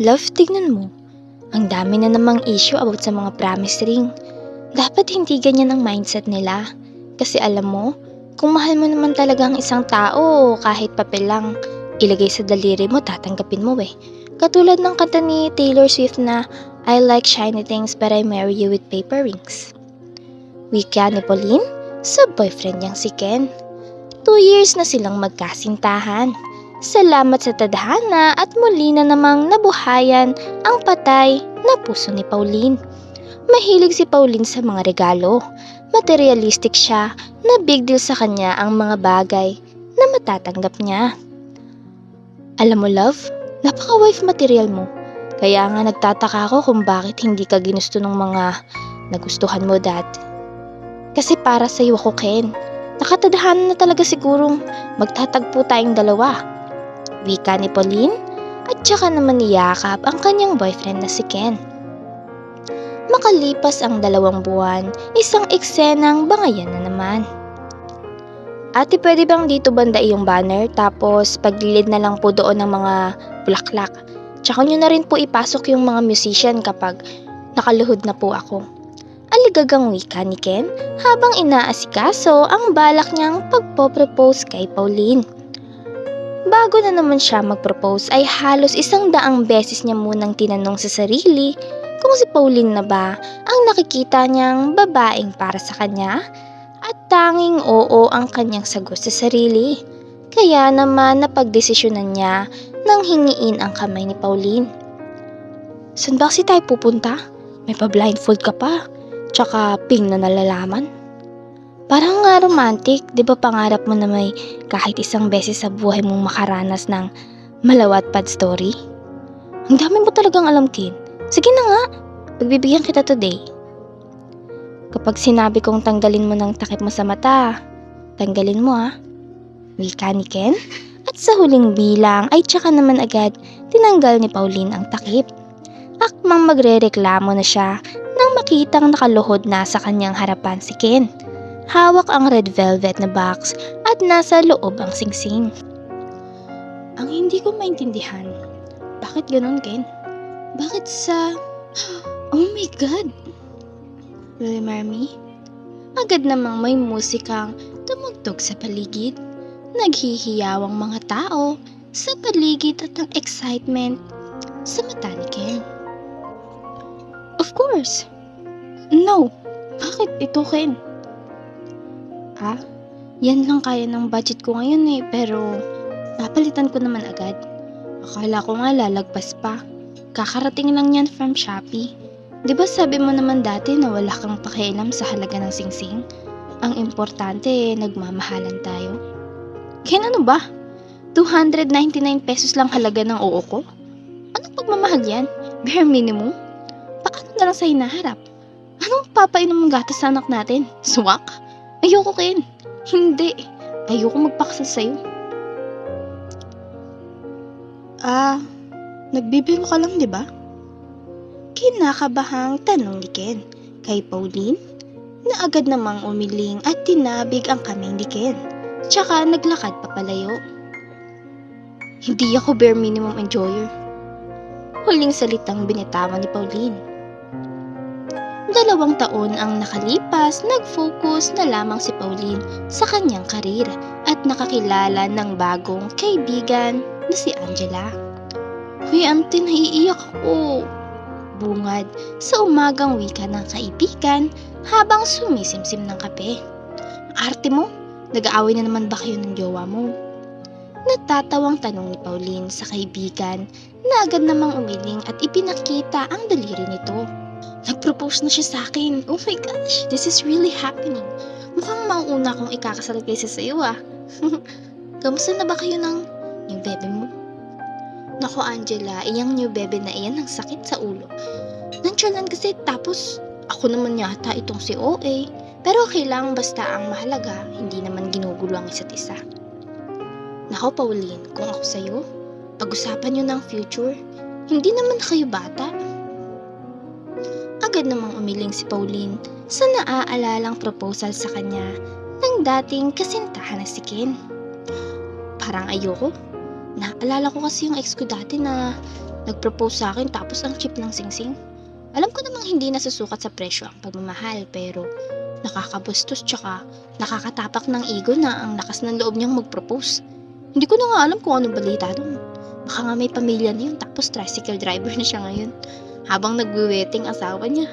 Love, tignan mo. Ang dami na namang issue about sa mga promise ring. Dapat hindi ganyan ang mindset nila. Kasi alam mo, kung mahal mo naman talaga ang isang tao, kahit papel lang, ilagay sa daliri mo, tatanggapin mo eh. Katulad ng kanta ni Taylor Swift na, I like shiny things but I marry you with paper rings. Wika ni Pauline sa boyfriend niyang si Ken. Two years na silang magkasintahan. Salamat sa tadhana at muli na namang nabuhayan ang patay na puso ni Pauline. Mahilig si Pauline sa mga regalo. Materialistic siya na big deal sa kanya ang mga bagay na matatanggap niya. Alam mo love, napaka-wife material mo. Kaya nga nagtataka ako kung bakit hindi ka ginusto ng mga nagustuhan mo dati. Kasi para sa iyo ako Ken. Nakatadahan na talaga sigurong magtatagpo tayong dalawa. Wika ni Pauline at saka naman ni Yakap ang kanyang boyfriend na si Ken. Makalipas ang dalawang buwan, isang eksenang bangayan na naman. Ate, pwede bang dito banda yung banner tapos paglilid na lang po doon ng mga bulaklak? Tsaka nyo na rin po ipasok yung mga musician kapag nakaluhod na po ako. Aligagang wika ni Ken habang inaasikaso ang balak niyang pagpo-propose kay Pauline. Bago na naman siya mag-propose ay halos isang daang beses niya munang tinanong sa sarili kung si Pauline na ba ang nakikita niyang babaeng para sa kanya at tanging oo ang kanyang sagot sa sarili. Kaya naman napagdesisyonan niya nang hingiin ang kamay ni Pauline. Saan ba kasi tayo pupunta? May pa-blindfold ka pa. Tsaka ping na nalalaman. Parang nga romantic, di ba pangarap mo na may kahit isang beses sa buhay mong makaranas ng malawat pad story? Ang dami mo talagang alam, Kin. Sige na nga, pagbibigyan kita today. Kapag sinabi kong tanggalin mo ng takip mo sa mata, tanggalin mo ah. Wika ni Ken. At sa huling bilang ay tsaka naman agad tinanggal ni Pauline ang takip. Akmang magrereklamo na siya nang makitang nakaluhod na sa kanyang harapan si Ken. Hawak ang red velvet na box at nasa loob ang singsing. Ang hindi ko maintindihan, bakit ganun Ken? Bakit sa... Oh my God! Marry me? Agad namang may musikang tumugtog sa paligid. Naghihiyawang mga tao sa paligid at ang excitement sa mata ni Ken. Of course. No. Bakit ito, Ken? Ah, yan lang kaya ng budget ko ngayon eh, pero papalitan ko naman agad. Akala ko nga lalagpas pa. Kakarating lang yan from Shopee. Di ba sabi mo naman dati na wala kang pakialam sa halaga ng singsing? Ang importante eh, nagmamahalan tayo. Ken ano ba? 299 pesos lang halaga ng oo ko? Anong pagmamahal yan? Bare minimum? Paano na lang sa hinaharap? Anong papainom ng gatas sa anak natin? Swak? Ayoko Ken. Hindi. Ayoko magpakasal sa'yo. Ah, nagbibiro ka lang, di ba? Kinakabahang tanong ni Ken kay Pauline na agad namang umiling at tinabig ang kamay ni Ken. Tsaka naglakad papalayo. Hindi ako bare minimum enjoyer. Huling salitang binitawan ni Pauline. Dalawang taon ang nakalipas, nag-focus na lamang si Pauline sa kanyang karir at nakakilala ng bagong kaibigan na si Angela. Huy, ante, naiiyak ako. Bungad sa umagang wika ng kaibigan habang sumisimsim ng kape. Arte mo, nag-aaway na naman ba kayo ng jowa mo? Natatawang tanong ni Pauline sa kaibigan na agad namang umiling at ipinakita ang daliri nito. Nag-propose na siya sa akin. Oh my gosh, this is really happening. Mukhang mauuna kong ikakasal kaysa sa iyo ah. Kamusta na ba kayo ng yung bebe mo? Nako Angela, iyang new bebe na iyan ang sakit sa ulo. Nantyanan kasi tapos ako naman yata itong si OA. Pero okay lang basta ang mahalaga, hindi naman ginugulo ang isa't isa. Nako Pauline, kung ako sa'yo, pag-usapan nyo ng future, hindi naman na kayo bata. Agad namang umiling si Pauline sa naaalalang proposal sa kanya ng dating kasintahan na si Ken. Parang ayoko. Naalala ko kasi yung ex ko dati na Nag-propose sa akin tapos ang cheap ng singsing. Alam ko namang hindi nasusukat sa presyo ang pagmamahal pero nakakabustos tsaka nakakatapak ng ego na ang lakas ng loob niyang mag-propose. Hindi ko na nga alam kung anong balita doon. Baka nga may pamilya na yun tapos tricycle driver na siya ngayon. Habang nagwe-wedding asawa niya.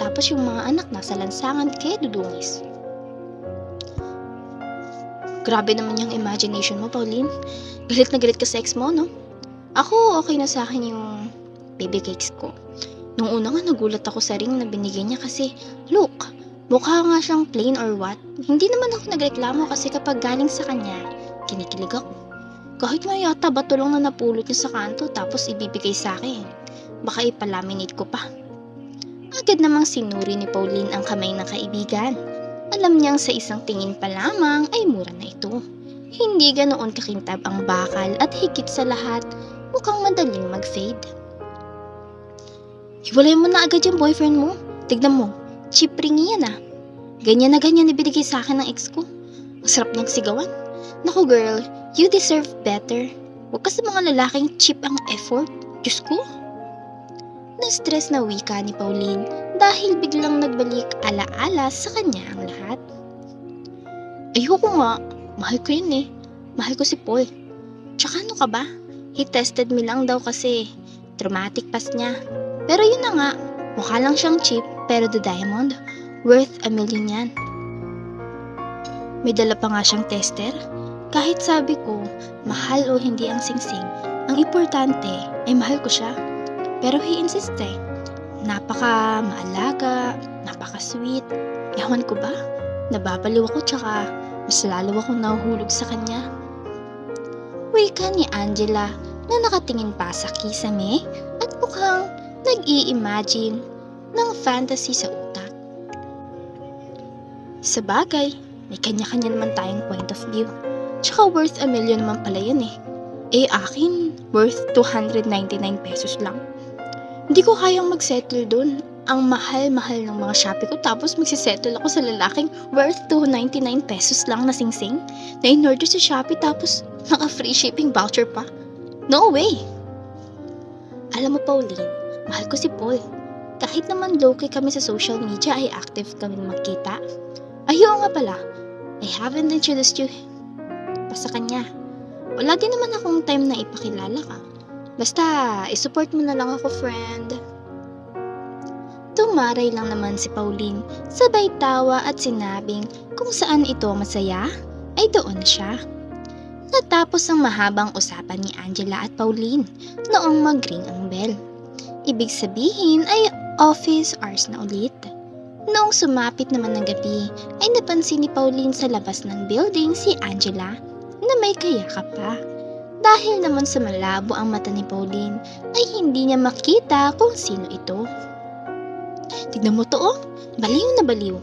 Tapos yung mga anak nasa lansangan kaya dudungis. Grabe naman yung imagination mo, Pauline. Galit na galit ka sa ex mo, no? Ako, okay na sa akin yung baby cakes ko. Nung una nga, nagulat ako sa ring na binigay niya kasi, look, mukha nga siyang plain or what. Hindi naman ako nagreklamo kasi kapag galing sa kanya, kinikilig ako. Kahit nga yata bato na napulot niya sa kanto tapos ibibigay sa akin. Baka ipalaminate ko pa. Agad namang sinuri ni Pauline ang kamay ng kaibigan. Alam niyang sa isang tingin pa lamang ay mura na ito. Hindi ganoon kakintab ang bakal at higit sa lahat, mukhang madaling mag-fade. Hiwalay mo na agad yung boyfriend mo. Tignan mo, cheap ring yan ah. Ganyan na ganyan ibinigay sa akin ng ex ko. Ang sarap niyang sigawan. Naku girl, you deserve better. Huwag ka sa mga lalaking cheap ang effort. Diyos ko. Na-stress na wika ni Pauline dahil biglang nagbalik alaala sa kanya ang lahat. Ayoko nga. Mahal ko yun eh. Mahal ko si Paul. Tsaka ano ka ba? He tested me lang daw kasi traumatic past niya. Pero yun na nga, mukha lang siyang cheap pero the diamond, worth a million yan. May dala pa nga siyang tester. Kahit sabi ko, mahal o hindi ang singsing, ang importante ay mahal ko siya. Pero he insiste. Napaka maalaga, napaka sweet. Ewan ko ba? Nababaliw ako tsaka mas lalo akong nahuhulog sa kanya. Wika ni Angela na nakatingin pa sa kisame at mukhang nag-i-imagine ng fantasy sa utak. Sa bagay, may kanya-kanya naman tayong point of view. Tsaka worth a million naman pala yun eh. Eh akin, worth 299 pesos lang. Hindi ko kayang mag-settle dun. Ang mahal-mahal ng mga Shopee ko tapos magsisettle ako sa lalaking worth 299 pesos lang na singsing na in-order sa Shopee tapos naka-free shipping voucher pa. No way! Alam mo, Pauline, mahal ko si Paul. Kahit naman low-key kami sa social media ay active kaming magkita. Ayun nga pala, I haven't introduced you pa sa kanya. Wala din naman akong time na ipakilala ka. Basta, isupport mo na lang ako, friend. Tumaray lang naman si Pauline, sabay tawa at sinabing kung saan ito masaya, ay doon siya. Natapos ang mahabang usapan ni Angela at Pauline noong mag-ring ang bell. Ibig sabihin ay office hours na ulit. Noong sumapit naman ng gabi, ay napansin ni Pauline sa labas ng building si Angela na may kayakap pa. Dahil naman sa malabo ang mata ni Pauline, ay hindi niya makita kung sino ito. Tignan mo to oh, baliw na baliw.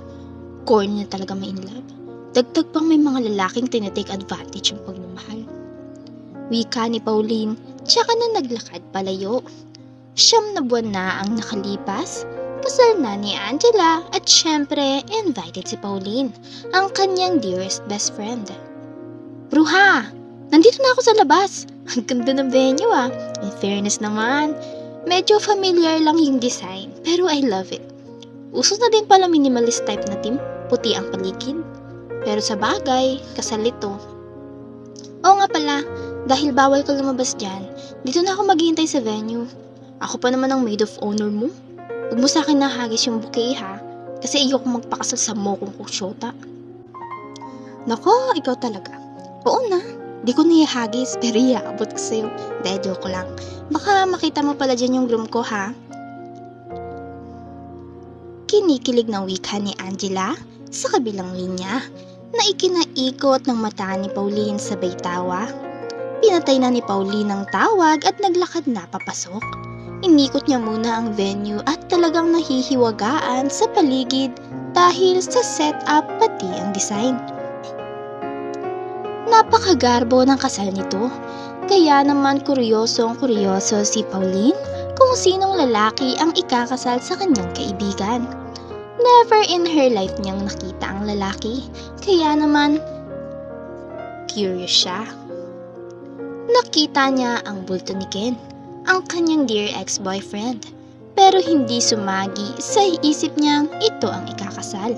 Core niya talaga may in love. Dagdag pang may mga lalaking tinetake advantage ng pagmamahal. Wika ni Pauline, tsaka na naglakad palayo. Siyam na buwan na ang nakalipas, kasal na ni Angela at syempre invited si Pauline, ang kanyang dearest best friend. Bruha! Nandito na ako sa labas. Ang ganda ng venue ah. In fairness naman, medyo familiar lang yung design, pero I love it. Uso na din pala minimalist type na team, puti ang paligid. Pero sa bagay, kasal ito. Oo nga pala, dahil bawal ka lumabas dyan, dito na ako maghihintay sa venue. Ako pa naman ang maid of honor mo. Huwag mo sa akin nahagis yung bouquet ha, kasi ayoko magpakasal sa mokong kusyota. Nako, ikaw talaga. Oo na, di ko nihagis pero iabot ko sa'yo. Dahil joke lang. Baka makita mo pala dyan yung groom ko ha. Kinikilig ng wika ni Angela sa kabilang linya na ikinaikot ng mata ni Pauline sa tawa. Pinatay na ni Pauline ang tawag at naglakad na papasok. Inikot niya muna ang venue at talagang nahihiwagaan sa paligid dahil sa setup pati ang design. Napakagarbo ng kasal nito. Kaya naman kuryosong kuryoso si Pauline kung sinong lalaki ang ikakasal sa kanyang kaibigan. Never in her life niyang nakita ang lalaki. Kaya naman, curious siya. Nakita niya ang bulto ni Ken. ang kanyang dear ex-boyfriend. Pero hindi sumagi sa isip niyang ito ang ikakasal.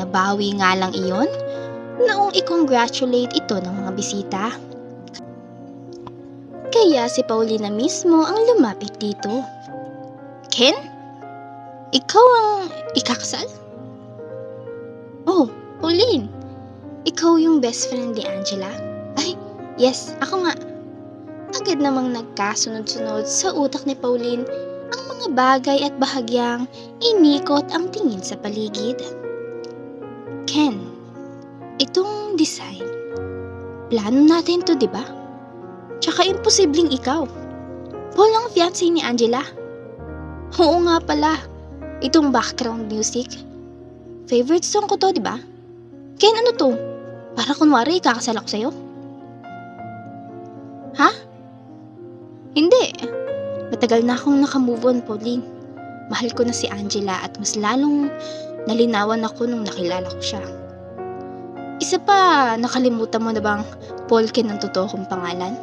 Nabawi nga lang iyon noong i-congratulate ito ng mga bisita. Kaya si Paulina mismo ang lumapit dito. Ken? Ikaw ang ikakasal? Oh, Pauline. Ikaw yung best friend ni Angela? Ay, yes, ako nga. Agad namang nagkasunod-sunod sa utak ni Pauline ang mga bagay at bahagyang inikot ang tingin sa paligid. Ken, itong design, plano natin to, di ba? Tsaka imposibleng ikaw. Paul ang fiancé ni Angela. Oo nga pala, itong background music. Favorite song ko to, di ba? Ken, ano to? Para kunwari, kakasal ako sa'yo? Ha? Hindi. Matagal na akong nakamove on, Pauline. Mahal ko na si Angela at mas lalong nalinawan ako nung nakilala ko siya. Isa pa, nakalimutan mo na bang Paul Ken ang totoo kong pangalan?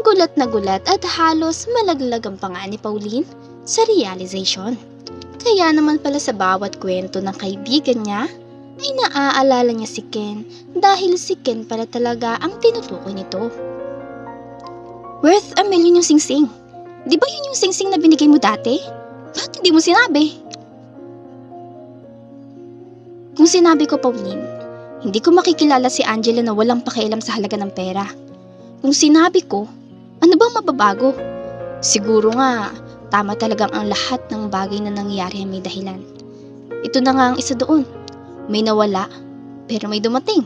Gulat na gulat at halos malaglag ang panga ni Pauline sa realization. Kaya naman pala sa bawat kwento ng kaibigan niya, ay naaalala niya si Ken dahil si Ken pala talaga ang tinutukoy nito. Worth a million yung singsing. Di ba yun yung singsing na binigay mo dati? Bakit hindi mo sinabi? Kung sinabi ko, Pauline, hindi ko makikilala si Angela na walang pakialam sa halaga ng pera. Kung sinabi ko, ano bang mababago? Siguro nga, tama talagang ang lahat ng bagay na nangyayari ay may dahilan. Ito na nga ang isa doon. May nawala, pero may dumating.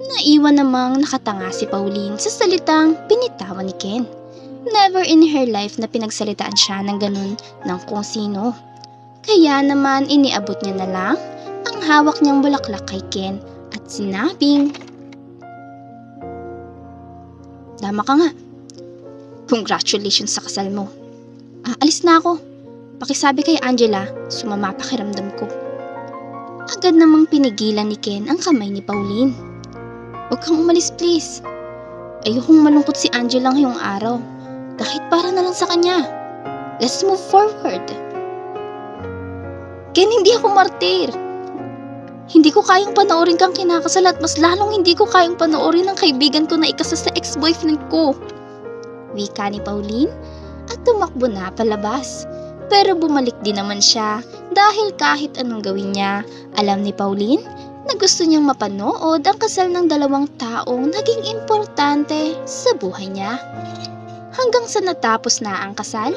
Naiwan namang nakatanga si Pauline sa salitang binitawan ni Ken. Never in her life na pinagsalitaan siya ng ganun ng kung sino. Kaya naman iniabot niya na lang ang hawak niyang bulaklak kay Ken at sinabing, Dama ka nga. Congratulations sa kasal mo. Aalis na ako. Pakisabi kay Angela, sumama pakiramdam ko. Agad namang pinigilan ni Ken ang kamay ni Pauline. Huwag kang umalis please. Ayokong malungkot si Angela ngayong araw. Kahit para na lang sa kanya. Let's move forward. Ken, hindi ako martir. Hindi ko kayang panoorin kang kinakasal at mas lalong hindi ko kayang panoorin ang kaibigan ko na ikasal sa ex-boyfriend ko. Wika ni Pauline at tumakbo na palabas. Pero bumalik din naman siya dahil kahit anong gawin niya, alam ni Pauline na gusto niyang mapanood ang kasal ng dalawang taong naging importante sa buhay niya. Hanggang sa natapos na ang kasal,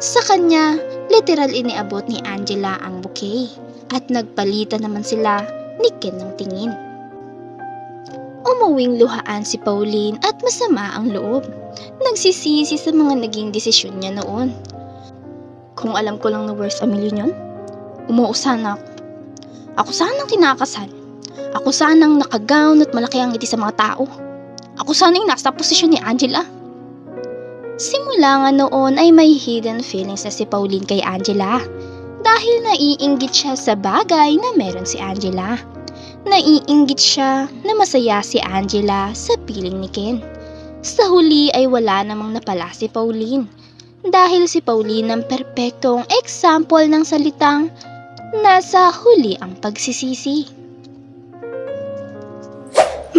sa kanya literal iniabot ni Angela ang bouquet at nagpalitan naman sila ni Ken ng tingin. Umuwing luhaan si Pauline at masama ang loob. Nagsisisi sa mga naging desisyon niya noon. Kung alam ko lang na worth a million yun, umuo sana ako. Ako sanang kinakasal. Ako sanang nakagown at malaki ang ngiti sa mga tao. Ako sanang nasa posisyon ni Angela. Simula nga noon ay may hidden feelings na si Pauline kay Angela dahil naiinggit siya sa bagay na meron si Angela. Naiinggit siya na masaya si Angela sa piling ni Ken. Sa huli ay wala namang napala si Pauline dahil si Pauline ang perpektong example ng salitang nasa huli ang pagsisisi.